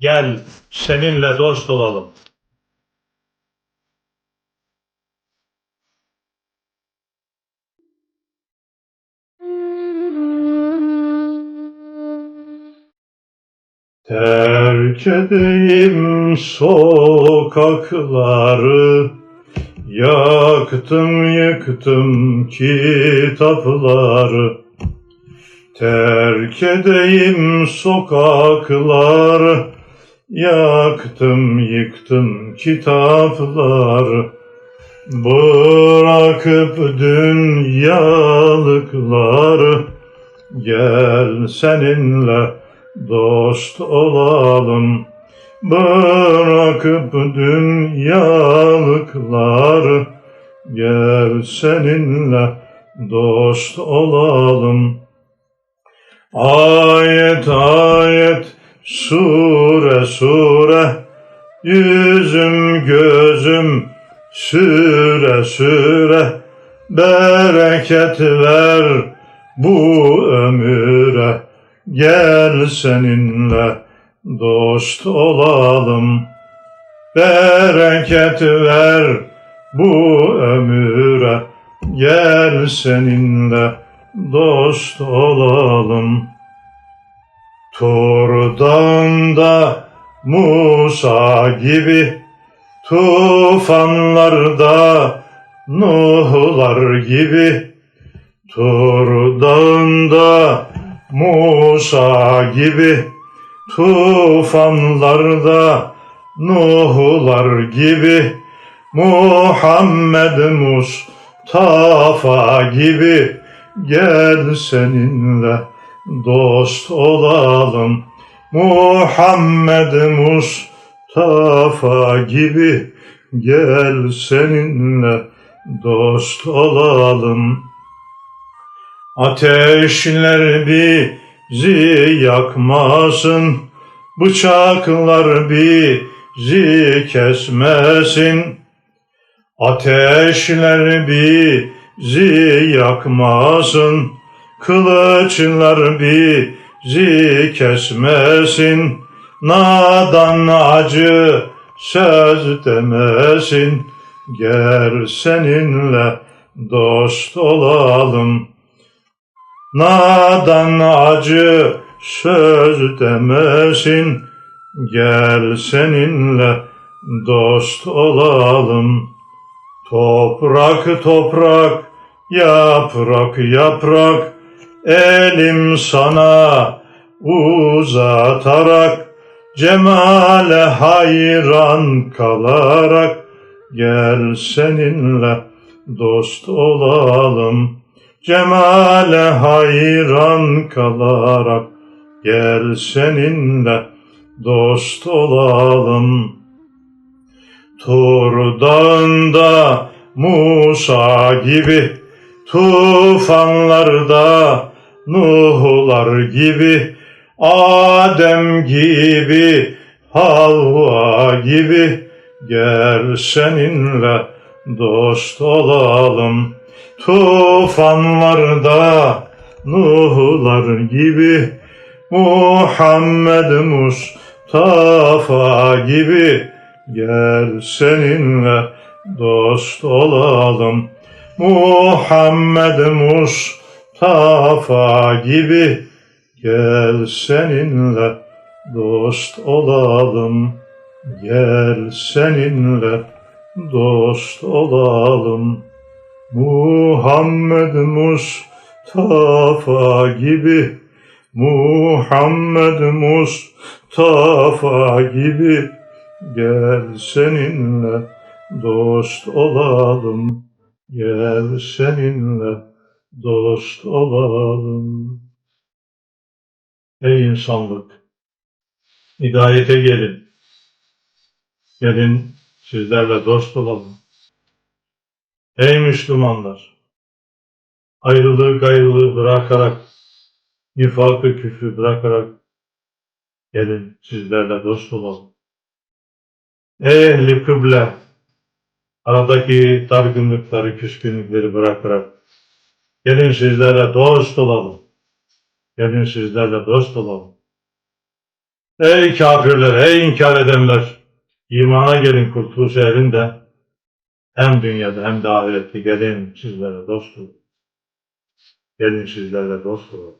Gel seninle dost olalım. Terk edeyim sokakları, yaktım yıktım kitapları. Terk edeyim sokakları, yaktım yıktım kitapları. Bırakıp dünyalıkları, gel seninle dost olalım. Bırakıp dünyalıkları, gel seninle dost olalım. Ayet ayet, sure sure, yüzüm gözüm süre süre, bereket ver bu ömüre, gel seninle dost olalım. Bereket ver bu ömüre, gel seninle dost olalım. Tur Dağı'nda Musa gibi, tufanlarda Nuhlar gibi, Tur Dağı'nda Musa gibi, tufanlarda Nuhlar gibi, Muhammed Mustafa gibi, gel seninle dost olalım. Muhammed Mustafa gibi, gel seninle dost olalım. Ateşler bizi yakmasın, bıçaklar bizi kesmesin. Ateşler bizi yakmasın, kılıçlar bizi kesmesin. Nadan acı söz demesin, gel seninle dost olalım. Nadan acı söz demesin, gel seninle dost olalım. Toprak toprak, yaprak yaprak, elim sana uzatarak, cemale hayran kalarak, gel seninle dost olalım. Cemale hayran kalarak, gel seninle dost olalım. Tur Dağı'nda Musa gibi, tufanlarda Nuhlar gibi, Adem gibi, Havva gibi, gel seninle dost olalım. Tufanlarda Nuhlar gibi, Muhammed Mustafa gibi, Gel seninle dost olalım. Muhammed Mustafa gibi gel seninle dost olalım. Gel seninle dost olalım. Muhammed Mustafa gibi Muhammed Mustafa gibi Gel seninle dost olalım. Gel seninle dost olalım. Ey insanlık! Hidayete gelin. Gelin sizlerle dost olalım. Ey Müslümanlar! Ayrılığı gayrılığı bırakarak, nifakı küfrü bırakarak gelin sizlerle dost olalım. Ey ehli kıble! Aradaki dargınlıkları, küskünlükleri bırakarak gelin sizlerle dost olalım. Gelin sizlerle dost olalım. Ey kafirler, ey inkar edenler! İmana gelin kurtuluş erinde. Hem dünyada hem de ahirette gelin sizlere dost olun. Gelin sizlerle dost olun.